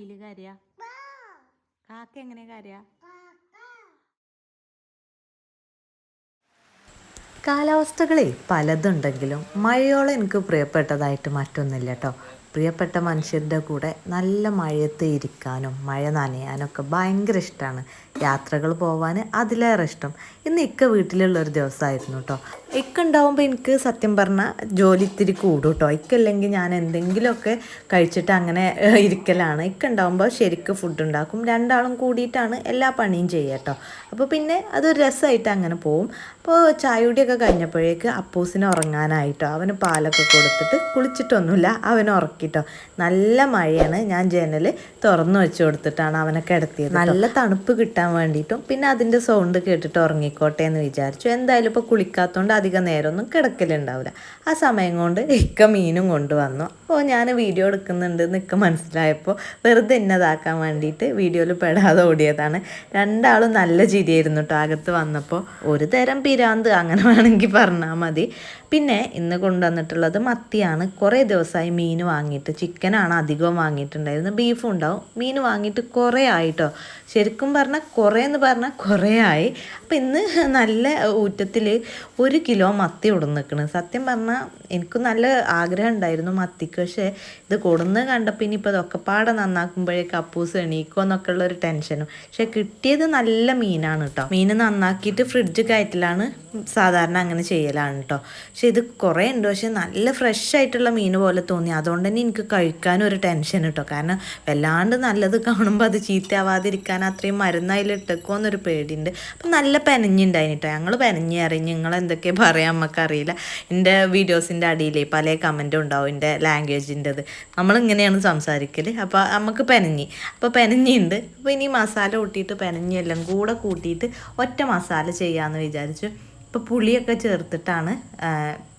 മയിൽ കരയാ? കാക്ക എങ്ങനെ കരയാ? കാലാവസ്ഥകളിൽ പലതുണ്ടെങ്കിലും മഴയോളം എനിക്ക് പ്രിയപ്പെട്ടതായിട്ട് മറ്റൊന്നില്ല കേട്ടോ പ്രിയപ്പെട്ട മനുഷ്യരുടെ കൂടെ നല്ല മഴയത്ത് ഇരിക്കാനും മഴ നനയാനൊക്കെ ഭയങ്കര ഇഷ്ടമാണ് യാത്രകൾ പോവാൻ അതിലേറെ ഇഷ്ടം. ഇന്ന് ഇക്ക വീട്ടിലുള്ള ഒരു ദിവസമായിരുന്നു കേട്ടോ ഇക്ക ഉണ്ടാവുമ്പോൾ എനിക്ക് സത്യം പറഞ്ഞാൽ ജോലി ഇത്തിരി കൂടും കേട്ടോ ഇക്കല്ലെങ്കിൽ ഞാൻ എന്തെങ്കിലുമൊക്കെ കഴിച്ചിട്ട് അങ്ങനെ ഇരിക്കലാണ്. ഇക്ക ഉണ്ടാവുമ്പോൾ ശരിക്കും ഫുഡ് ഉണ്ടാക്കും. രണ്ടാളും കൂടിയിട്ടാണ് എല്ലാ പണിയും ചെയ്യുക കേട്ടോ അപ്പോൾ പിന്നെ അതൊരു രസമായിട്ട് അങ്ങനെ പോവും. അപ്പോൾ ചായുടിയൊക്കെ കഴിഞ്ഞപ്പോഴേക്ക് അപ്പൂസിനെ ഉറങ്ങാനായിട്ടോ. അവന് പാലൊക്കെ കൊടുത്തിട്ട് കുളിച്ചിട്ടൊന്നുമില്ല. അവനെ ഉറക്കിട്ടോ. നല്ല മഴയാണ്. ഞാൻ ജനൽ തുറന്നു വെച്ച് കൊടുത്തിട്ടാണ് അവനെ കിടത്തിയത് നല്ല തണുപ്പ് കിട്ടാൻ വേണ്ടിയിട്ടും. പിന്നെ അതിന്റെ സൗണ്ട് കേട്ടിട്ട് ഉറങ്ങിക്കോട്ടെ എന്ന് വിചാരിച്ചു. എന്തായാലും ഇപ്പോൾ കുളിക്കാത്തതുകൊണ്ട് അധികം നേരമൊന്നും കിടക്കലുണ്ടാവില്ല. ആ സമയം കൊണ്ട് ഇക്ക മീനും കൊണ്ടുവന്നു. അപ്പോൾ ഞാൻ വീഡിയോ എടുക്കുന്നുണ്ട് നിൽക്ക മനസ്സിലായപ്പോൾ വെറുതെ എന്നതാക്കാൻ വേണ്ടിയിട്ട് വീഡിയോയിൽ പെടാതെ ഓടിയതാണ്. രണ്ടാളും നല്ല ചിരിയായിരുന്നു കേട്ടോ അകത്ത് വന്നപ്പോൾ ഒരു തരം പിരാന്ത് അങ്ങനെ വേണമെങ്കിൽ പറഞ്ഞാൽ മതി. പിന്നെ ഇന്ന് കൊണ്ടുവന്നിട്ടുള്ളത് മത്തിയാണ്. കുറേ ദിവസമായി മീൻ വാങ്ങിയിട്ട് ചിക്കനാണ് അധികം വാങ്ങിയിട്ടുണ്ടായിരുന്നത്. ബീഫും ഉണ്ടാവും. മീൻ വാങ്ങിയിട്ട് കുറേ ആയിട്ടോ? ശരിക്കും പറഞ്ഞാൽ കുറേ എന്ന് പറഞ്ഞാൽ കുറേ ആയി. അപ്പം ഇന്ന് നല്ല ഊറ്റത്തിൽ ഒരു കിലോ മത്തി ഉടന്നിക്കണ് സത്യം പറഞ്ഞാൽ എനിക്ക് നല്ല ആഗ്രഹം ഉണ്ടായിരുന്നു മത്തിക്ക്. പക്ഷേ ഇത് കൊടുന്ന് കണ്ടപ്പോൾ ഇനിയിപ്പോൾ ഇതൊക്കെ പാടെ നന്നാക്കുമ്പോഴേക്ക് അപ്പൂസ് എണീക്കോ എന്നൊക്കെ ഉള്ളൊരു ടെൻഷനും. പക്ഷേ കിട്ടിയത് നല്ല മീനാണ് കേട്ടോ. മീൻ നന്നാക്കിയിട്ട് ഫ്രിഡ്ജ് കയറ്റലാണ് സാധാരണ അങ്ങനെ ചെയ്യലാണ് കേട്ടോ. പക്ഷെ ഇത് കുറേ ഉണ്ട്. പക്ഷെ നല്ല ഫ്രഷ് ആയിട്ടുള്ള മീൻ പോലെ തോന്നി. അതുകൊണ്ട് തന്നെ എനിക്ക് കഴിക്കാനും ഒരു ടെൻഷൻ കേട്ടോ കാരണം വല്ലാണ്ട് നല്ലത് കാണുമ്പോൾ അത് ചീത്തയാവാതിരിക്കാൻ അത്രയും മരുന്ന് അതിലിട്ടേക്കോ എന്നൊരു പേടിയുണ്ട്. അപ്പം നല്ല പെനഞ്ഞുണ്ടായിന് കേട്ടോ ഞങ്ങൾ പെനഞ്ഞ് അറിഞ്ഞ് നിങ്ങൾ എന്തൊക്കെ പറയാൻ നമുക്കറിയില്ല എന്റെ വീഡിയോസിന്റെ അടിയിൽ പല കമന്റും ഉണ്ടാവും എന്റെ ലാംഗ്വേജിന്റെത് നമ്മളിങ്ങനെയാണ് സംസാരിക്കൽ അപ്പോൾ നമുക്ക് പെനഞ്ഞി. അപ്പോൾ പെനഞ്ഞുണ്ട്. അപ്പോൾ ഇനി മസാല കൂട്ടിയിട്ട് പെനഞ്ഞി എല്ലാം കൂടെ കൂട്ടിയിട്ട് ഒറ്റ മസാല ചെയ്യാമെന്ന് വിചാരിച്ചു. ഇപ്പോൾ പുളിയൊക്കെ ചേർത്തിട്ടാണ്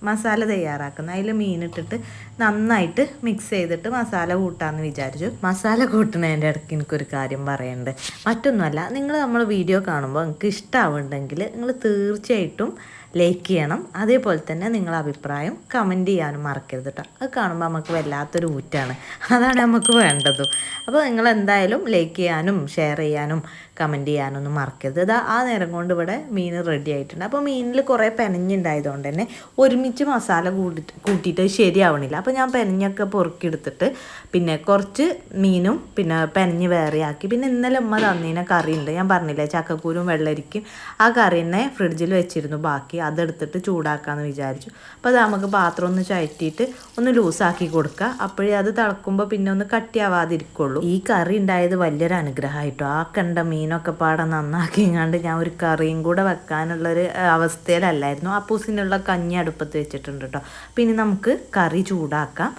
മസാല തയ്യാറാക്കുന്നത് അതിൽ മീനിട്ടിട്ട് നന്നായിട്ട് മിക്സ് ചെയ്തിട്ട് മസാല കൂട്ടാമെന്ന് വിചാരിച്ചു. മസാല കൂട്ടുന്നതിന്റെ ഇടയ്ക്ക് എനിക്കൊരു കാര്യം പറയേണ്ടത് മറ്റൊന്നുമല്ല നിങ്ങൾ നമ്മൾ വീഡിയോ കാണുമ്പോൾ നിങ്ങൾക്ക് ഇഷ്ടമാവുന്നുണ്ടെങ്കിൽ നിങ്ങൾ തീർച്ചയായിട്ടും ലൈക്ക് ചെയ്യണം. അതേപോലെ തന്നെ നിങ്ങളുടെ അഭിപ്രായം കമന്റ് ചെയ്യാനും മറക്കരുത് കേട്ടോ അത് കാണുമ്പോൾ നമുക്ക് വല്ലാത്തൊരു ഊറ്റാണ്. അതാണ് നമുക്ക് വേണ്ടതും. അപ്പോൾ നിങ്ങൾ എന്തായാലും ലൈക്ക് ചെയ്യാനും ഷെയർ ചെയ്യാനും കമന്റ് ചെയ്യാനും ഒന്നും മറക്കരുത്. ഇതാ ആ നേരം കൊണ്ട് ഇവിടെ മീൻ റെഡി ആയിട്ടുണ്ട്. അപ്പോൾ മീനിൽ കുറേ പെനഞ്ഞുണ്ടായതുകൊണ്ട് തന്നെ ഒരുമിച്ച് മസാല കൂടി കൂട്ടിയിട്ട് ശരിയാവണില്ല. അപ്പോൾ ഞാൻ പെനഞ്ഞൊക്കെ പൊറുക്കിയെടുത്തിട്ട് പിന്നെ കുറച്ച് മീനും പിന്നെ പെനഞ്ഞ് വേറെയാക്കി. പിന്നെ ഇന്നലെ ഉമ്മ തന്നീന കറി ഉണ്ട് ഞാൻ പറഞ്ഞില്ലേ ചക്കക്കൂരും വെള്ളരിക്കും ആ കറി തന്നെ ഫ്രിഡ്ജിൽ വെച്ചിരുന്നു. ബാക്കി അതെടുത്തിട്ട് ചൂടാക്കാമെന്ന് വിചാരിച്ചു. അപ്പോൾ അത് നമുക്ക് പാത്രം ഒന്ന് ചയറ്റിയിട്ട് ഒന്ന് ലൂസാക്കി കൊടുക്കുക അപ്പോഴേ അത് തിളക്കുമ്പോൾ പിന്നെ ഒന്ന് കട്ടിയാവാതിരിക്കുള്ളൂ. ഈ കറി ഉണ്ടായത് വലിയൊരു അനുഗ്രഹമായിട്ടോ? ആ കണ്ട മീനൊക്കെ പാടെ നന്നാക്കിങ്ങാണ്ട് ഞാൻ ഒരു കറിയും കൂടെ വെക്കാനുള്ളൊരു അവസ്ഥയിലല്ലായിരുന്നു. അപ്പൂസിനുള്ള കഞ്ഞി അടുപ്പത്ത് വെച്ചിട്ടുണ്ട് കേട്ടോ പിന്നെ നമുക്ക് കറി ചൂടാക്കാം.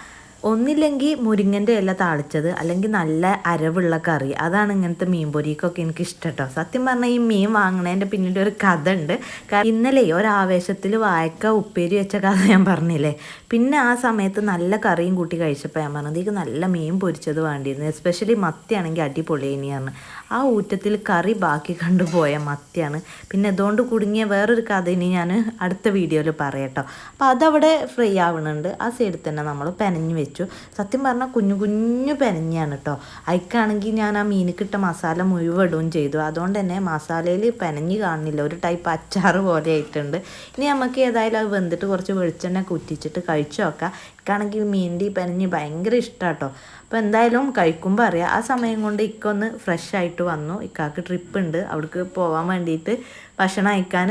ഒന്നില്ലെങ്കിൽ മുരിങ്ങന്റെ ഇല താളിച്ചത് അല്ലെങ്കിൽ നല്ല അരവുള്ള കറി. അതാണ് ഇങ്ങനത്തെ മീൻ പൊരിക്കൊക്കെ എനിക്ക് ഇഷ്ടം കേട്ടോ സത്യം പറഞ്ഞാൽ ഈ മീൻ വാങ്ങണതിന്റെ പിന്നിൽ ഒരു കഥ ഉണ്ട് കാരണം ഇന്നലെ ഒരാവേശത്തിൽ വായക്ക ഉപ്പേരി വെച്ച കഥ ഞാൻ പറഞ്ഞില്ലേ? പിന്നെ ആ സമയത്ത് നല്ല കറിയും കൂട്ടി കഴിച്ചപ്പോൾ ഞാൻ പറഞ്ഞത് എനിക്ക് നല്ല മീൻ പൊരിച്ചത് വേണ്ടിയിരുന്നു. എസ്പെഷ്യലി മത്തിയാണെങ്കിൽ അടിപൊളിയേനിയാണ് ആ ഊറ്റത്തിൽ കറി ബാക്കി കണ്ടുപോയ മത്തിയാണ് പിന്നെ അതുകൊണ്ട് കുടുങ്ങിയ വേറൊരു കഥ ഇനി ഞാൻ അടുത്ത വീഡിയോയിൽ പറയട്ടോ. അപ്പോൾ അതവിടെ ഫ്രൈ ആവണുണ്ട്. ആ സൈഡിൽ തന്നെ നമ്മൾ പെനഞ്ഞു വെച്ചു. സത്യം പറഞ്ഞാൽ കുഞ്ഞു കുഞ്ഞു പെനഞ്ഞാണ് കേട്ടോ അയക്കാണെങ്കിൽ ഞാൻ ആ മീനിക്കിട്ട മസാല മുഴുവൻ ഇടുകയും ചെയ്തു. അതുകൊണ്ട് തന്നെ മസാലയിൽ പെനഞ്ഞ് കാണുന്നില്ല ഒരു ടൈപ്പ് അച്ചാറ് പോലെ ആയിട്ടുണ്ട്. ഇനി നമുക്ക് ഏതായാലും അത് വെന്തിട്ട് കുറച്ച് വെളിച്ചെണ്ണ കുറ്റിച്ചിട്ട് കഴിച്ചു നോക്കാം. എനിക്കാണെങ്കിൽ മീന്റെ പെനഞ്ഞ് ഭയങ്കര ഇഷ്ടമാണ് കേട്ടോ അപ്പോൾ എന്തായാലും കഴിക്കുമ്പോൾ അറിയാം. ആ സമയം കൊണ്ട് ഇക്കൊന്ന് ഫ്രഷ് ആയിട്ട് വന്നു. ഇക്കാക്ക് ട്രിപ്പ് ഉണ്ട് അവിടേക്ക് പോകാൻ വേണ്ടിയിട്ട് ഭക്ഷണം അയക്കാൻ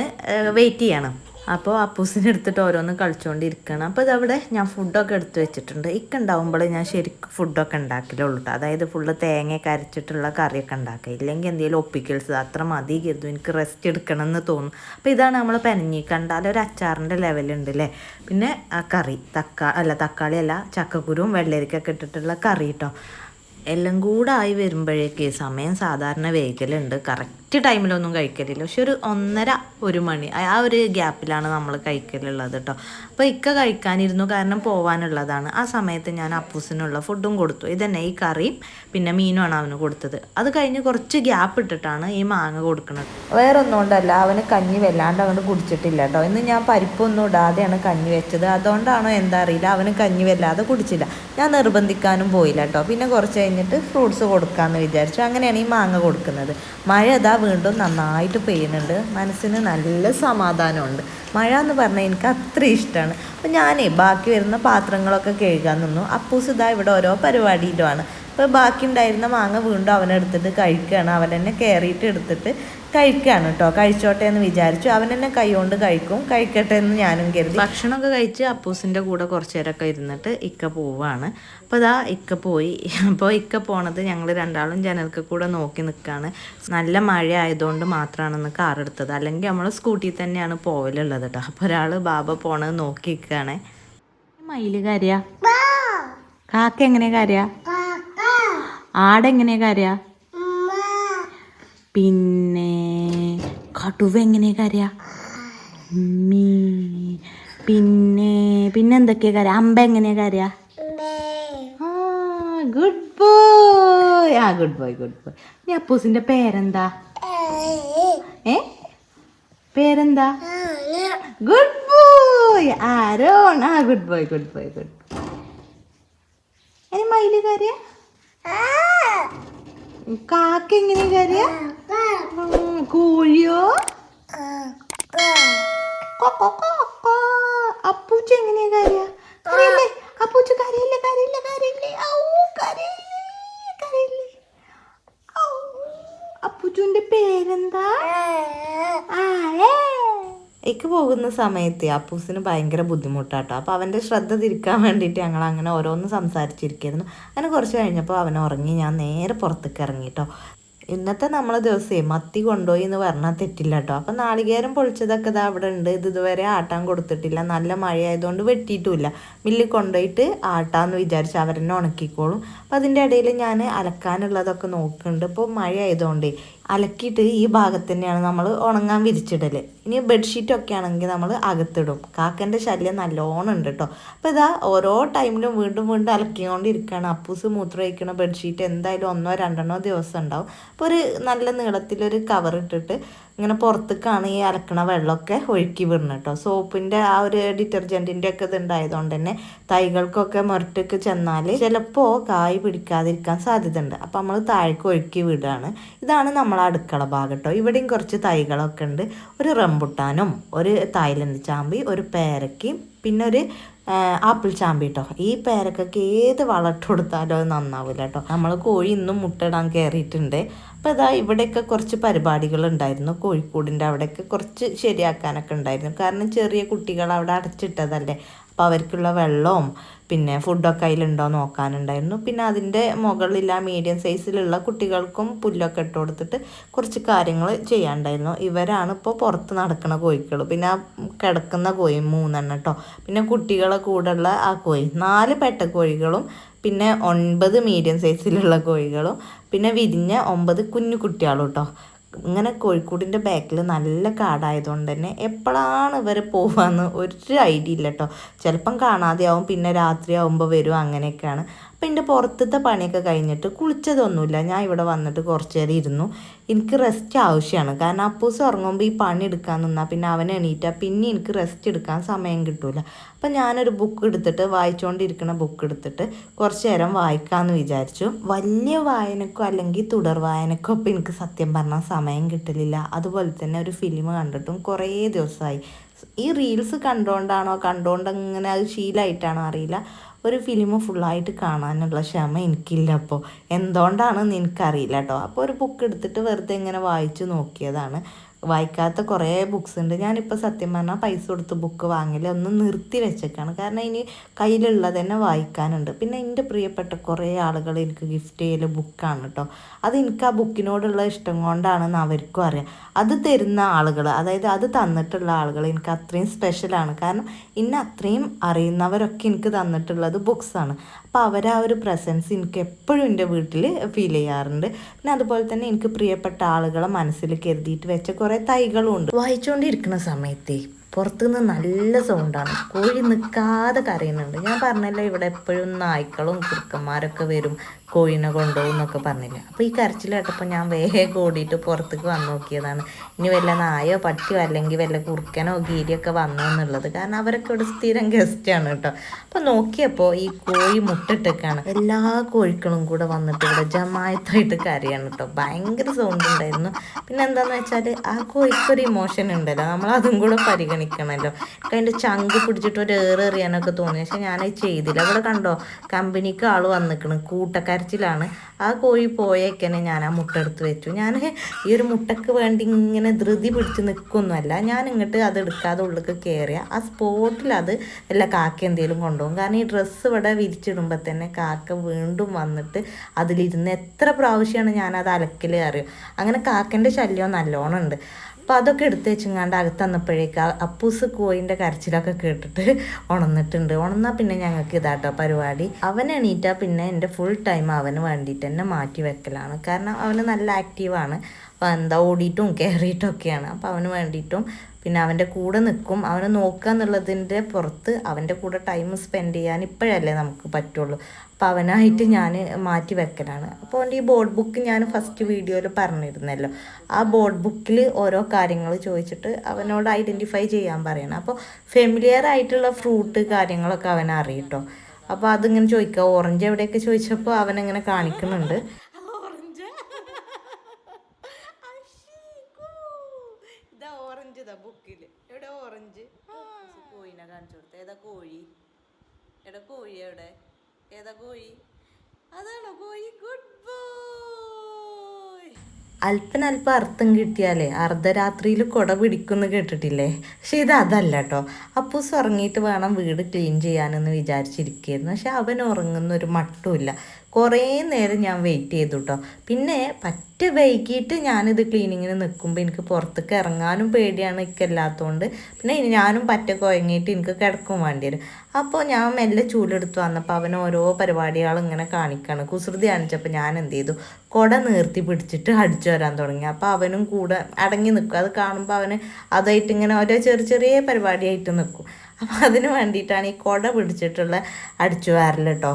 വെയിറ്റ് ചെയ്യണം. അപ്പോൾ അപ്പൂസിനെ എടുത്തിട്ട് ഓരോന്ന് കളിച്ചുകൊണ്ടിരിക്കുകയാണ് അപ്പോൾ ഇതവിടെ ഞാൻ ഫുഡൊക്കെ എടുത്തു വെച്ചിട്ടുണ്ട്. ഇക്ക ഉണ്ടാവുമ്പോൾ ഞാൻ ശരിക്കും ഫുഡൊക്കെ ഉണ്ടാക്കില്ലുള്ളൂ കേട്ടോ അതായത് ഫുള്ള് തേങ്ങയൊക്കെ അരച്ചിട്ടുള്ള കറിയൊക്കെ ഉണ്ടാക്കുക. ഇല്ലെങ്കിൽ എന്തെങ്കിലും ഒപ്പിക്കൽസ് അത്ര മതി കരുതും. എനിക്ക് റെസ്റ്റ് എടുക്കണം എന്ന് തോന്നും. അപ്പോൾ ഇതാണ് നമ്മൾ പനഞ്ഞി കണ്ടാൽ ഒരു അച്ചാറിന്റെ ലെവലുണ്ട് അല്ലേ പിന്നെ ആ കറി തക്കാ അല്ല തക്കാളി അല്ല ചക്കക്കുരുവും വെള്ളരിക്കൊക്കെ ഇട്ടിട്ടുള്ള കറി കേട്ടോ എല്ലാം കൂടെ ആയി വരുമ്പോഴേക്ക് സമയം സാധാരണ വേഗലുണ്ട് കറക്റ്റ് ടൈമിലൊന്നും കഴിക്കലില്ല. പക്ഷെ ഒരു ഒന്നര ഒരു മണി ആ ഒരു ഗ്യാപ്പിലാണ് നമ്മൾ കഴിക്കലുള്ളത് കേട്ടോ അപ്പോൾ ഇക്ക കഴിക്കാനിരുന്നു കാരണം പോവാനുള്ളതാണ്. ആ സമയത്ത് ഞാൻ അപ്പൂസിനുള്ള ഫുഡും കൊടുത്തു. ഇതന്നെ ഈ കറിയും പിന്നെ മീനുമാണ് അവന് കൊടുത്തത്. അത് കഴിഞ്ഞ് കുറച്ച് ഗ്യാപ്പ് ഇട്ടിട്ടാണ് ഈ മാങ്ങ കൊടുക്കുന്നത് വേറെ ഒന്നും കൊണ്ടല്ല അവന് കഞ്ഞി വല്ലാണ്ട് അങ്ങോട്ട് കുടിച്ചിട്ടില്ല കേട്ടോ ഇന്ന് ഞാൻ പരിപ്പൊന്നും ഇടാതെയാണ് കഞ്ഞി വെച്ചത്. അതുകൊണ്ടാണോ എന്താ അറിയില്ല. അവന് കഞ്ഞി വല്ലാതെ കുടിച്ചില്ല. ഞാൻ നിർബന്ധിക്കാനും പോയില്ല കേട്ടോ പിന്നെ കുറച്ച് കഴിഞ്ഞിട്ട് ഫ്രൂട്ട്സ് കൊടുക്കാമെന്ന് വിചാരിച്ചു. അങ്ങനെയാണ് ഈ മാങ്ങ കൊടുക്കുന്നത്. മഴ ഇതാ വീണ്ടും നന്നായിട്ട് പെയ്യുന്നുണ്ട്. മനസ്സിന് നല്ല സമാധാനമുണ്ട്. മഴ എന്ന് പറഞ്ഞാൽ എനിക്ക് അത്ര ഇഷ്ടമാണ് അപ്പോൾ ഞാനേ ബാക്കി വരുന്ന പാത്രങ്ങളൊക്കെ കഴുകാൻ നിന്നു. അപ്പൂസ് ഇതാ ഇവിടെ ഓരോ പരിപാടിയിലുമാണ്. അപ്പോൾ ബാക്കി ഉണ്ടായിരുന്ന മാങ്ങ വീണ്ടും അവനെടുത്തിട്ട് കഴിക്കുകയാണ് അവൻ തന്നെ കയറിയിട്ട് എടുത്തിട്ട് കഴിക്കുകയാണ് കേട്ടോ കഴിച്ചോട്ടെ എന്ന് വിചാരിച്ചു. അവൻ തന്നെ കൈ കൊണ്ട് കഴിക്കും. കഴിക്കട്ടെ എന്ന് ഞാനും കരുതി. ഭക്ഷണമൊക്കെ കഴിച്ച് അപ്പൂസിന്റെ കൂടെ കുറച്ച് നേരമൊക്കെ ഇരുന്നിട്ട് ഇക്ക പോവാണ്. അപ്പോൾ ഇതാ ഇക്ക പോയി. അപ്പോൾ ഇക്ക പോണത് ഞങ്ങൾ രണ്ടാളും ജനൽക്ക് കൂടെ നോക്കി നിൽക്കുകയാണ് നല്ല മഴ ആയതുകൊണ്ട് മാത്രമാണ് കാർ എടുത്തത്. അല്ലെങ്കിൽ നമ്മൾ സ്കൂട്ടിയിൽ തന്നെയാണ് പോവലുള്ളത് കേട്ടോ അപ്പോൾ ഒരാൾ ബാബ പോണത് നോക്കി നിൽക്കുകയാണ് മയിൽ കാര്യ കാക്ക എങ്ങനെ കാര്യ? ആടെങ്ങനെ കാര്യ? പിന്നെ കടുവ എങ്ങനെയാ കാര്യ? മീ പിന്നെ പിന്നെ എന്തൊക്കെയാ കാര്യ? അമ്പ എങ്ങനെയാ കാര്യ? ഗുഡ് ബോയ് ആ ഗുഡ് ബോയ് ഗുഡ് ബോയ് നീ അപ്പൂസിന്റെ പേരെന്താ? ഏ? പേരെന്താ? Good boy Aaron. ആ good boy good boy good ഇനി മയിൽ കാര്യ കാക്ക എങ്ങനെ കാര്യ കോഴിയോ? കൊക്കോ. പോകുന്ന സമയത്ത് അപ്പൂസിന് ഭയങ്കര ബുദ്ധിമുട്ടാട്ടോ. അപ്പോൾ അവന്റെ ശ്രദ്ധ തിരിക്കാൻ വേണ്ടിയിട്ട് ഞങ്ങൾ അങ്ങനെ ഓരോന്ന് സംസാരിച്ചിരിക്കുന്നു അങ്ങനെ കുറച്ച് കഴിഞ്ഞപ്പോൾ അവൻ ഉറങ്ങി. ഞാൻ നേരെ പുറത്തേക്ക് ഇറങ്ങി കേട്ടോ ഇന്നത്തെ നമ്മൾ ദിവസേ മത്തി കൊണ്ടുപോയി എന്ന് പറഞ്ഞാൽ തെറ്റില്ല കേട്ടോ അപ്പം നാളികേരം പൊളിച്ചതൊക്കെ ഇതാ അവിടെ ഉണ്ട്. ഇത് ഇതുവരെ ആട്ടാൻ കൊടുത്തിട്ടില്ല. നല്ല മഴയായതുകൊണ്ട് വെട്ടിയിട്ടുമില്ല. മില്ലിൽ കൊണ്ടുപോയിട്ട് ആട്ടാന്ന് വിചാരിച്ച് അവരെന്നെ ഉണക്കിക്കോളും. അപ്പം അതിന്റെ ഇടയിൽ ഞാൻ അലക്കാനുള്ളതൊക്കെ നോക്കുന്നുണ്ട്. ഇപ്പോൾ മഴ ആയതുകൊണ്ട് അലക്കിയിട്ട് ഈ ഭാഗത്ത് തന്നെയാണ് നമ്മൾ ഉണങ്ങാൻ വിരിച്ചിടൽ ഇനി ബെഡ്ഷീറ്റൊക്കെ ആണെങ്കിൽ നമ്മൾ അകത്തിടും. കാക്കന്റെ ശല്യം നല്ലോണം ഉണ്ട് കേട്ടോ. അപ്പോൾ ഇതാ ഓരോ ടൈമിലും വീണ്ടും വീണ്ടും അലക്കിക്കൊണ്ടിരിക്കുകയാണ്. അപ്പൂസ് മൂത്രം ഒഴിക്കണ ബെഡ്ഷീറ്റ് എന്തായാലും ഒന്നോ രണ്ടെണ്ണോ ദിവസം ഉണ്ടാവും. അപ്പോൾ ഒരു നല്ല നീളത്തിലൊരു കവർ ഇട്ടിട്ട് ഇങ്ങനെ പുറത്തേക്കാണ് ഈ അലക്കണ വെള്ളമൊക്കെ ഒഴുക്കി വിടണം കേട്ടോ. സോപ്പിന്റെ ആ ഒരു ഡിറ്റർജന്റിന്റെ ഒക്കെ ഇത് ഉണ്ടായതുകൊണ്ട് തന്നെ തൈകൾക്കൊക്കെ മുരട്ടൊക്കെ ചെന്നാൽ ചിലപ്പോൾ കായ് പിടിക്കാതിരിക്കാൻ സാധ്യതയുണ്ട്. അപ്പം നമ്മൾ താഴേക്ക് ഒഴുക്കി വിടുകയാണ് ഇതാണ് നമ്മളെ അടുക്കള ഭാഗം കേട്ടോ ഇവിടെയും കുറച്ച് തൈകളൊക്കെ ഉണ്ട്. ഒരു റംബുട്ടാനും ഒരു തായ്ലൻഡ് ചാമ്പി ഒരു പേരക്കയും പിന്നെ ഒരു ആപ്പിൾ ചാമ്പി കേട്ടോ ഈ പേരക്കൊക്കെ ഏത് വളമിട്ട് കൊടുത്താലും അത് നന്നാവില്ല കേട്ടോ നമ്മൾ കോഴി ഇന്നും മുട്ടയിടാൻ കയറിയിട്ടുണ്ട് അപ്പോൾ ഇതാ ഇവിടെയൊക്കെ കുറച്ച് പരിപാടികൾ ഉണ്ടായിരുന്നു. കോഴിക്കോടിന്റെ അവിടെയൊക്കെ കുറച്ച് ശരിയാക്കാനൊക്കെ ഉണ്ടായിരുന്നു. കാരണം ചെറിയ കുട്ടികൾ അവിടെ അടച്ചിട്ടതല്ലേ? അപ്പോൾ അവർക്കുള്ള വെള്ളവും പിന്നെ ഫുഡൊക്കെ അതിലുണ്ടോ നോക്കാനുണ്ടായിരുന്നു. പിന്നെ അതിന്റെ മുകളിൽ ആ മീഡിയം സൈസിലുള്ള കുട്ടികൾക്കും പുല്ലൊക്കെ ഇട്ട് കൊടുത്തിട്ട് കുറച്ച് കാര്യങ്ങൾ ചെയ്യാണ്ടായിരുന്നു ഇവരാണ് ഇപ്പോൾ പുറത്ത് നടക്കുന്ന കോഴികൾ പിന്നെ ആ കിടക്കുന്ന കോഴി മൂന്നെണ്ണം കേട്ടോ. പിന്നെ കുട്ടികളെ കൂടെയുള്ള ആ കോഴി. നാല് പെട്ടക്കോഴികളും പിന്നെ ഒൻപത് മീഡിയം സൈസിലുള്ള കോഴികളും പിന്നെ വിരിഞ്ഞ ഒമ്പത് കുഞ്ഞു കുട്ടികളും കേട്ടോ. ഇങ്ങനെ കോഴിക്കോടിന്റെ ബാക്കിൽ നല്ല കാടായതുകൊണ്ട് തന്നെ എപ്പോഴാണ് ഇവർ പോവാന്ന് ഒരു ഐഡിയ ഇല്ല കേട്ടോ ചിലപ്പം കാണാതെയാവും പിന്നെ രാത്രി ആവുമ്പോൾ വരും അങ്ങനെയൊക്കെയാണ്. അപ്പം എന്റെ പുറത്തത്തെ പണിയൊക്കെ കഴിഞ്ഞിട്ട് കുളിച്ചതൊന്നുമില്ല. ഞാൻ ഇവിടെ വന്നിട്ട് കുറച്ച് നേരം ഇരുന്നു. എനിക്ക് റെസ്റ്റ് ആവശ്യമാണ്. കാരണം അപ്പൂസ് ഉറങ്ങുമ്പോൾ ഈ പണി എടുക്കാൻ നിന്നാൽ പിന്നെ അവൻ എണീറ്റാൽ പിന്നെ എനിക്ക് റെസ്റ്റ് എടുക്കാൻ സമയം കിട്ടില്ല അപ്പം ഞാനൊരു ബുക്ക് എടുത്തിട്ട് വായിച്ചുകൊണ്ടിരിക്കുന്ന ബുക്ക് എടുത്തിട്ട് കുറച്ച് നേരം വായിക്കാമെന്ന് വിചാരിച്ചു. വലിയ വായനക്കോ അല്ലെങ്കിൽ തുടർ വായനക്കോ ഇപ്പം എനിക്ക് സത്യം പറഞ്ഞാൽ സമയം കിട്ടലില്ല. അതുപോലെ തന്നെ ഒരു ഫിലിം കണ്ടിട്ടും കുറേ ദിവസമായി ഈ റീൽസ് കണ്ടുകൊണ്ടാണോ കണ്ടുകൊണ്ട് അങ്ങനെ അത് ശീലമായിട്ടാണോ അറിയില്ല. ഒരു ഫിലിം ഫുള്ളായിട്ട് കാണാനുള്ള ക്ഷമ എനിക്കില്ല അപ്പോൾ എന്തുകൊണ്ടാണെന്ന് എനിക്കറിയില്ല കേട്ടോ. അപ്പോൾ ഒരു ബുക്ക് എടുത്തിട്ട് വെറുതെ ഇങ്ങനെ വായിച്ചു നോക്കിയതാണ്. വായിക്കാത്ത കുറേ ബുക്ക്സ് ഉണ്ട്. ഞാനിപ്പോൾ സത്യം പറഞ്ഞാൽ പൈസ കൊടുത്ത് ബുക്ക് വാങ്ങില്ല ഒന്ന് നിർത്തി വെച്ചേക്കാണ്. കാരണം ഇനി കയ്യിലുള്ളത് തന്നെ വായിക്കാനുണ്ട്. പിന്നെ എന്റെ പ്രിയപ്പെട്ട കുറേ ആളുകൾ എനിക്ക് ഗിഫ്റ്റ് ചെയ്യൽ ബുക്കാണ് കേട്ടോ അത് എനിക്ക് ആ ബുക്കിനോടുള്ള ഇഷ്ടം കൊണ്ടാണെന്ന് അവർക്കും അറിയാം. അത് തരുന്ന ആളുകൾ അതായത് അത് തന്നിട്ടുള്ള ആളുകൾ എനിക്ക് അത്രയും സ്പെഷ്യലാണ് കാരണം ഇന്നെ അത്രയും അറിയുന്നവരൊക്കെ എനിക്ക് തന്നിട്ടുള്ളത് ബുക്സാണ് അപ്പോൾ ആ ഒരു പ്രസൻസ് എനിക്ക് എപ്പോഴും എന്റെ വീട്ടിൽ ഫീൽ ചെയ്യാറുണ്ട്. പിന്നെ അതുപോലെ തന്നെ എനിക്ക് പ്രിയപ്പെട്ട ആളുകളെ മനസ്സിൽ കരുതിയിട്ട് വെച്ച കുറേ തൈകളും ഉണ്ട്. വായിച്ചുകൊണ്ടിരിക്കുന്ന സമയത്തേ പുറത്തുനിന്ന് നല്ല സൗണ്ടാണ് കോഴി നിൽക്കാതെ കരയുന്നുണ്ട്. ഞാൻ പറഞ്ഞല്ലോ ഇവിടെ എപ്പോഴും നായ്ക്കളും കുറുക്കന്മാരൊക്കെ വരും. കോഴിനെ കൊണ്ടുപോകും എന്നൊക്കെ പറഞ്ഞില്ല അപ്പോൾ ഈ കരച്ചിൽ കേട്ടപ്പോൾ ഞാൻ വേഗം ഓടിയിട്ട് പുറത്തേക്ക് വന്നു നോക്കിയതാണ്. ഇനി വല്ല നായോ പട്ടിയോ അല്ലെങ്കിൽ വല്ല കുറുക്കനോ ഗീരിയൊക്കെ വന്നോ എന്നുള്ളത്. കാരണം അവരൊക്കെ ഇവിടെ സ്ഥിരം ഗസ്റ്റാണ് കേട്ടോ. അപ്പോൾ നോക്കിയപ്പോൾ ഈ കോഴി മുട്ടിട്ടൊക്കെയാണ് എല്ലാ കോഴിക്കളും കൂടെ വന്നിട്ട് ഇവിടെ ജമായത്തായിട്ട് കരയാണ് കേട്ടോ. ഭയങ്കര സൗണ്ട് ഉണ്ടായിരുന്നു. പിന്നെ എന്താണെന്ന് വെച്ചാൽ ആ കോഴിക്കൊരു ഇമോഷൻ ഉണ്ടല്ലോ. നമ്മൾ അതും കൂടെ പരിഗണിക്കണമല്ലോ അതിന്റെ ചങ്ക് പിടിച്ചിട്ട് ഒരു ഏറ് എറിയാനൊക്കെ തോന്നി. പക്ഷെ ഞാനത് ചെയ്തില്ല. അവിടെ കണ്ടോ? കമ്പനിക്ക് ആൾ വന്നിക്കണ്. കൂട്ടക്കരച്ചിലാണ് ആ കോഴി പോയേക്കനെ ഞാൻ ആ മുട്ട എടുത്ത് വെച്ചു. ഞാൻ ഈ ഒരു മുട്ടക്ക് വേണ്ടി ഇങ്ങനെ ധൃതി പിടിച്ച് നിൽക്കൊന്നുമല്ല. ഞാൻ ഇങ്ങോട്ട് അത് എടുക്കാതെ ഉള്ളിലേക്ക് കയറിയ ആ സ്പോട്ടിൽ അത് എല്ലാ കാക്ക എന്തെങ്കിലും കൊണ്ടുപോകും. കാരണം ഈ ഡ്രസ്സ് ഇവിടെ വിരിച്ചിടുമ്പോൾ തന്നെ കാക്ക വീണ്ടും വന്നിട്ട് അതിലിരുന്ന് എത്ര പ്രാവശ്യമാണ് ഞാനത് അലക്കൽ അറിയും? അങ്ങനെ കാക്കന്റെ ശല്യം നല്ലോണം ഉണ്ട്. അപ്പോൾ അതൊക്കെ എടുത്ത് വെച്ചിങ്ങാണ്ട് അകത്ത് വന്നപ്പോഴേക്ക് അപ്പൂസ് കോയിന്റെ കരച്ചിലൊക്കെ കേട്ടിട്ട് ഉണന്നിട്ടുണ്ട് ഉണന്നാൽ പിന്നെ ഞങ്ങൾക്ക് ഇതാട്ടോ പരിപാടി. അവൻ എണീറ്റാൽ പിന്നെ എന്റെ ഫുൾ ടൈം അവന് വേണ്ടിയിട്ട് തന്നെ മാറ്റി വെക്കലാണ്. കാരണം അവന് നല്ല ആക്റ്റീവാണ് എന്താ ഓടിയിട്ടും കയറിയിട്ടും ഒക്കെയാണ്. അപ്പോൾ അവന് വേണ്ടിയിട്ടും പിന്നെ അവന്റെ കൂടെ നിൽക്കും. അവനെ നോക്കുക എന്നുള്ളതിന്റെ പുറത്ത് അവന്റെ കൂടെ ടൈം സ്പെൻഡ് ചെയ്യാൻ ഇപ്പോഴല്ലേ നമുക്ക് പറ്റുള്ളൂ. അപ്പോൾ അവനായിട്ട് ഞാൻ മാറ്റി വെക്കലാണ്. അപ്പോൾ അവന്റെ ഈ ബോർഡ് ബുക്ക് ഞാൻ ഫസ്റ്റ് വീഡിയോയിൽ പറഞ്ഞിരുന്നല്ലോ. ആ ബോർഡ് ബുക്കിൽ ഓരോ കാര്യങ്ങൾ ചോദിച്ചിട്ട് അവനോട് ഐഡന്റിഫൈ ചെയ്യാൻ പറയണം. അപ്പോൾ ഫെമിലിയർ ആയിട്ടുള്ള ഫ്രൂട്ട് കാര്യങ്ങളൊക്കെ അവൻ അറിയട്ടോ അപ്പോൾ അതിങ്ങനെ ചോദിക്കുക. ഓറഞ്ച് എവിടെയൊക്കെ ചോദിച്ചപ്പോൾ അവനങ്ങനെ കാണിക്കുന്നുണ്ട് ഇതാ ഓറഞ്ച് ഇതാ ബുക്കിൽ എവിടെ ഓറഞ്ച് കോഴിനെ കാണിച്ചു കൊടുത്ത ഏതാ കോഴി? എടാ കോഴി എവിടെ? ഏതാ കോഴി? അതാണോ കോഴി? ഗുഡ് ബോയ് അല്പനല്പം അർത്ഥം കിട്ടിയാലേ അർദ്ധരാത്രിയിൽ കുട പിടിക്കുമെന്ന് കേട്ടിട്ടില്ലേ? പക്ഷെ ഇത് അതല്ല കേട്ടോ അപ്പൂസ് ഉറങ്ങിയിട്ട് വേണം വീട് ക്ലീൻ ചെയ്യാനെന്ന് വിചാരിച്ചിരിക്കുകയായിരുന്നു. പക്ഷെ അവൻ ഉറങ്ങുന്ന ഒരു മട്ടുമില്ല കുറേ നേരം ഞാൻ വെയിറ്റ് ചെയ്തു കേട്ടോ പിന്നെ പറ്റ വൈകിട്ട് ഞാനിത് ക്ലീനിങ്ങിന് നിൽക്കുമ്പോൾ എനിക്ക് പുറത്തേക്ക് ഇറങ്ങാനും പേടിയാണ് എനിക്കല്ലാത്തതുകൊണ്ട് പിന്നെ ഞാനും പറ്റ കുഴങ്ങിയിട്ട് എനിക്ക് കിടക്കും വേണ്ടി വരും. അപ്പോൾ ഞാൻ മെല്ലെ ചൂലെടുത്ത് വന്നപ്പോൾ അവൻ ഓരോ പരിപാടികൾ ഇങ്ങനെ കാണിക്കാണ്. കുസൃതി കാണിച്ചപ്പോൾ ഞാൻ എന്ത് ചെയ്തു? കുട നീർത്തി പിടിച്ചിട്ട് അടിച്ചു വരാൻ തുടങ്ങി. അപ്പോൾ അവനും കൂടെ അടങ്ങി നിൽക്കും അത് കാണുമ്പോൾ അവന് അതായിട്ട് ഇങ്ങനെ ഓരോ ചെറിയ ചെറിയ പരിപാടിയായിട്ട് നിൽക്കും അപ്പോൾ അതിന് വേണ്ടിയിട്ടാണ് ഈ കുട പിടിച്ചിട്ടുള്ള അടിച്ചു വാരൽ കേട്ടോ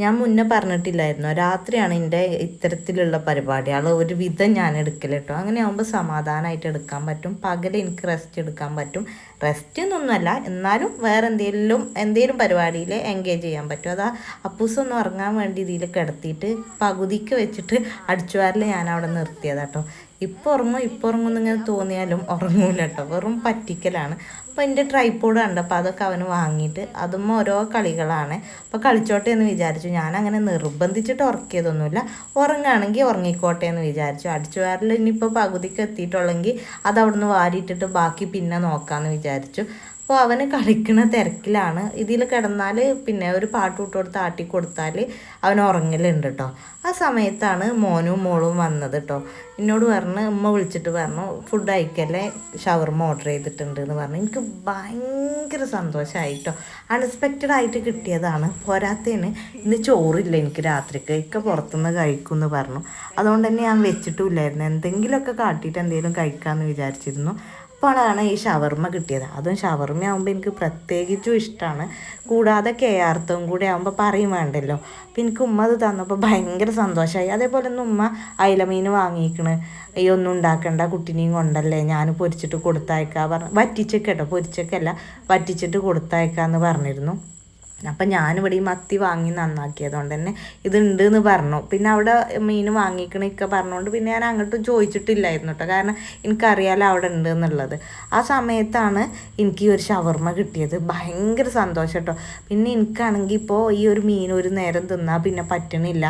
ഞാൻ മുന്നേ പറഞ്ഞിട്ടില്ലായിരുന്നു. രാത്രിയാണ് എന്റെ ഇത്തരത്തിലുള്ള പരിപാടികൾ ഒരു വിധം ഞാൻ എടുക്കൽ കേട്ടോ. അങ്ങനെ ആകുമ്പോൾ സമാധാനമായിട്ട് എടുക്കാൻ പറ്റും. പകൽ എനിക്ക് റെസ്റ്റ് എടുക്കാൻ പറ്റും. റെസ്റ്റ് എന്നൊന്നുമല്ല എന്നാലും വേറെ എന്തെങ്കിലും എന്തെങ്കിലും പരിപാടിയിൽ എൻഗേജ് ചെയ്യാൻ പറ്റും. അതാ അപ്പൂസൊന്ന് ഉറങ്ങാൻ വേണ്ടി ഇതിൽ കിടത്തിയിട്ട് പകുതിക്ക് വെച്ചിട്ട് അടിച്ചുവാരിൽ ഞാൻ അവിടെ നിർത്തിയതാട്ടോ ഇപ്പോൾ ഉറങ്ങും ഇപ്പോൾ ഉറങ്ങും എന്നിങ്ങനെ തോന്നിയാലും ഉറങ്ങൂല കേട്ടോ. വെറും പറ്റിക്കലാണ്. അപ്പോൾ എന്റെ ട്രൈപ്പോഡ് കണ്ടപ്പോൾ അതൊക്കെ അവന് വാങ്ങിയിട്ട് അതും ഓരോ കളികളാണ്. അപ്പോൾ കളിച്ചോട്ടെ എന്ന് വിചാരിച്ചു. ഞാൻ അങ്ങനെ നിർബന്ധിച്ചിട്ട് ഉറക്കിയതൊന്നുമില്ല. ഉറങ്ങുകയാണെങ്കിൽ ഉറങ്ങിക്കോട്ടെ എന്ന് വിചാരിച്ചു. അടിച്ചു വാരൽ ഇനിയിപ്പോൾ പകുതിക്ക് എത്തിയിട്ടുള്ളെങ്കിൽ അത് അവിടുന്ന് വാരിയിട്ടിട്ട് ബാക്കി പിന്നെ നോക്കാമെന്ന് വിചാരിച്ചു. അപ്പോൾ അവന് കളിക്കണ തിരക്കിലാണ്. ഇതിൽ കിടന്നാൽ പിന്നെ ഒരു പാട്ട് വിട്ട് കൊടുത്ത് ആട്ടി കൊടുത്താൽ അവൻ ഉറങ്ങലുണ്ട് കേട്ടോ ആ സമയത്താണ് മോനും മോളും വന്നത് കേട്ടോ എന്നോട് പറഞ്ഞ് ഉമ്മ വിളിച്ചിട്ട് പറഞ്ഞു ഫുഡ് അയക്കല്ലേ ഷവർമ ഓർഡർ ചെയ്തിട്ടുണ്ട് എന്ന് പറഞ്ഞു. എനിക്ക് ഭയങ്കര സന്തോഷമായി കേട്ടോ അൺഎക്സ്പെക്റ്റഡ് ആയിട്ട് കിട്ടിയതാണ്. പോരാത്തതിന് ഇന്ന് ചോറില്ല എനിക്ക് രാത്രിക്ക്. ഒക്കെ പുറത്തുനിന്ന് കഴിക്കും എന്ന് പറഞ്ഞു. അതുകൊണ്ട് തന്നെ ഞാൻ വെച്ചിട്ടുമില്ലായിരുന്നു എന്തെങ്കിലുമൊക്കെ കാട്ടിയിട്ട് എന്തെങ്കിലും കഴിക്കാമെന്ന് വിചാരിച്ചിരുന്നു. അപ്പോഴാണ് ഈ ഷവർമ്മ കിട്ടിയത്. അതും ഷവർമ്മ ആകുമ്പോൾ എനിക്ക് പ്രത്യേകിച്ചും ഇഷ്ടമാണ് കൂടാതെ കെയാർത്തവും കൂടി ആകുമ്പോൾ പറയും വേണ്ടല്ലോ. അപ്പം എനിക്ക് ഉമ്മ അത് തന്നപ്പോൾ ഭയങ്കര സന്തോഷമായി അതേപോലെ ഒന്ന് ഉമ്മ അയിലമീൻ വാങ്ങിക്കണ് ഈ ഒന്നും ഉണ്ടാക്കണ്ട കുട്ടിനെയും കൊണ്ടല്ലേ ഞാൻ പൊരിച്ചിട്ട് കൊടുത്തയക്കാം പറഞ്ഞു. വറ്റിച്ചൊക്കെ കേട്ടോ പൊരിച്ചൊക്കെ അല്ല വറ്റിച്ചിട്ട് കൊടുത്തയക്കാമെന്ന് പറഞ്ഞിരുന്നു. അപ്പം ഞാനിവിടെ ഈ മത്തി വാങ്ങി നന്നാക്കിയതുകൊണ്ട് തന്നെ ഇതുണ്ട് എന്ന് പറഞ്ഞു. പിന്നെ അവിടെ മീൻ വാങ്ങിക്കണൊക്കെ പറഞ്ഞുകൊണ്ട് പിന്നെ ഞാൻ അങ്ങോട്ട് ചോദിച്ചിട്ടില്ലായിരുന്നു കേട്ടോ കാരണം എനിക്കറിയാലോ അവിടെ ഉണ്ട് എന്നുള്ളത് ആ സമയത്താണ് എനിക്ക് ഈ ഒരു ഷവർമ്മ കിട്ടിയത്. ഭയങ്കര സന്തോഷം കേട്ടോ പിന്നെ എനിക്കാണെങ്കിൽ ഇപ്പോൾ ഈ ഒരു മീൻ ഒരു നേരം തിന്നാൽ പിന്നെ പറ്റണില്ല.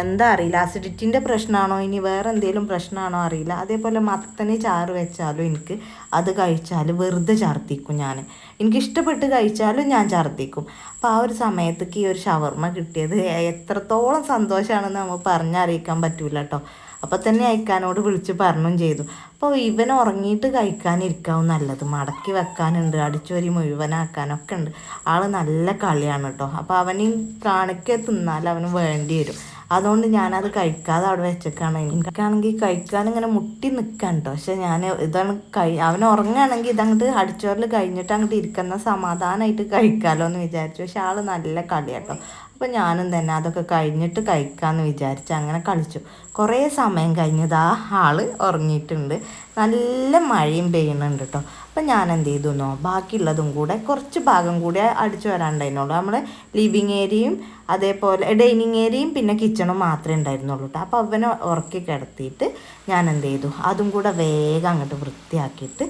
എന്താ അറിയില്ല. അസിഡിറ്റിന്റെ പ്രശ്നമാണോ ഇനി? വേറെ എന്തെങ്കിലും പ്രശ്നമാണോ അറിയില്ല. അതേപോലെ മത്തന് ചാറ് വെച്ചാലും എനിക്ക് അത് കഴിച്ചാൽ വെറുതെ ഛർദ്ദിക്കും ഞാൻ എനിക്കിഷ്ടപ്പെട്ട് കഴിച്ചാലും ഞാൻ ഛർദ്ദിക്കും. അപ്പോൾ ആ ഒരു സമയത്തേക്ക് ഈ ഒരു ഷവർമ്മ കിട്ടിയത് എത്രത്തോളം സന്തോഷമാണെന്ന് നമ്മൾ പറഞ്ഞറിയിക്കാൻ പറ്റില്ല കേട്ടോ അപ്പോൾ തന്നെ അയക്കാനോട് വിളിച്ച് പറഞ്ഞും ചെയ്തു. അപ്പോൾ ഇവൻ ഉറങ്ങിയിട്ട് കഴിക്കാനിരിക്കാവും നല്ലത്. മടക്കി വെക്കാനുണ്ട്. അടിച്ചൊരി മുഴുവനാക്കാനൊക്കെ ഉണ്ട്. ആൾ നല്ല കളിയാണ് കേട്ടോ അപ്പോൾ അവന് കാണിക്കെ തിന്നാൽ അവന് വേണ്ടി വരും അതുകൊണ്ട് ഞാനത് കഴിക്കാതെ അവിടെ വെച്ചേക്കാണ്. എനിക്കാണെങ്കിൽ കഴിക്കാൻ ഇങ്ങനെ മുട്ടി നിൽക്കാൻ കേട്ടോ പക്ഷെ ഞാൻ ഇതാണ് കഴി അവൻ ഉറങ്ങുകയാണെങ്കിൽ ഇതങ്ങോട്ട് അടിച്ചോറിൽ കഴിഞ്ഞിട്ട് അങ്ങോട്ട് ഇരിക്കുന്ന സമാധാനമായിട്ട് കഴിക്കാമല്ലോ എന്ന് വിചാരിച്ചു. പക്ഷെ ആൾ നല്ല കളിയാട്ടോ അപ്പം ഞാനും തന്നെ അതൊക്കെ കഴിഞ്ഞിട്ട് കഴിക്കാമെന്ന് വിചാരിച്ച് അങ്ങനെ കളിച്ചു. കുറേ സമയം കഴിഞ്ഞത് ആ ആൾ ഉറങ്ങിയിട്ടുണ്ട്. നല്ല മഴയും പെയ്യുന്നുണ്ട് കേട്ടോ അപ്പം ഞാൻ എന്ത് ചെയ്തു എന്നോ ബാക്കിയുള്ളതും കൂടെ കുറച്ച് ഭാഗം കൂടി അടിച്ചു വരാണ്ടായിരുന്നുള്ളൂ. നമ്മൾ ലിവിങ് ഏരിയയും അതേപോലെ ഡൈനിങ് ഏരിയയും പിന്നെ കിച്ചണും മാത്രമേ ഉണ്ടായിരുന്നുള്ളൂ കേട്ടോ അപ്പോൾ അവനെ ഉറക്കി കിടത്തിയിട്ട് ഞാൻ എന്ത് ചെയ്തു അതും കൂടെ വേഗം അങ്ങോട്ട് വൃത്തിയാക്കിയിട്ട്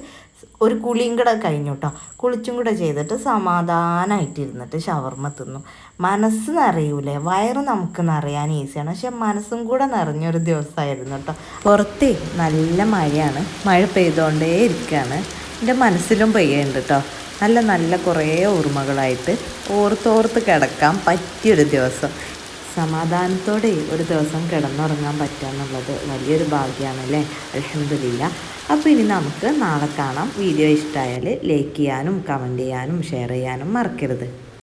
ഒരു കുളിയും കൂടെ കഴിഞ്ഞു കേട്ടോ കുളിച്ചും കൂടെ ചെയ്തിട്ട് സമാധാനമായിട്ടിരുന്നിട്ട് ഷവർമ്മ തിന്നു. മനസ്സ് നിറയൂലേ? വയറ് നമുക്ക് നിറയാൻ ഈസിയാണ്. പക്ഷെ മനസ്സും കൂടെ നിറഞ്ഞൊരു ദിവസമായിരുന്നു കേട്ടോ. പുറത്തേ നല്ല മഴയാണ്. മഴ പെയ്തുകൊണ്ടേ ഇരിക്കുകയാണ്. എന്റെ മനസ്സിലും പെയ്യുന്നുണ്ട് കേട്ടോ. നല്ല നല്ല കുറേ ഓർമ്മകളായിട്ട് ഓർത്തോർത്ത് കിടക്കാൻ പറ്റിയൊരു ദിവസം. സമാധാനത്തോടെ ഒരു ദിവസം കിടന്നുറങ്ങാൻ പറ്റുക എന്നുള്ളത് വലിയൊരു ഭാഗ്യമാണല്ലേ? അലഹമില്ല അപ്പോൾ ഇനി നമുക്ക് നാളെ കാണാം. വീഡിയോ ഇഷ്ടമായാൽ ലൈക്ക് ചെയ്യാനും കമന്റ് ചെയ്യാനും ഷെയർ ചെയ്യാനും മറക്കരുത്.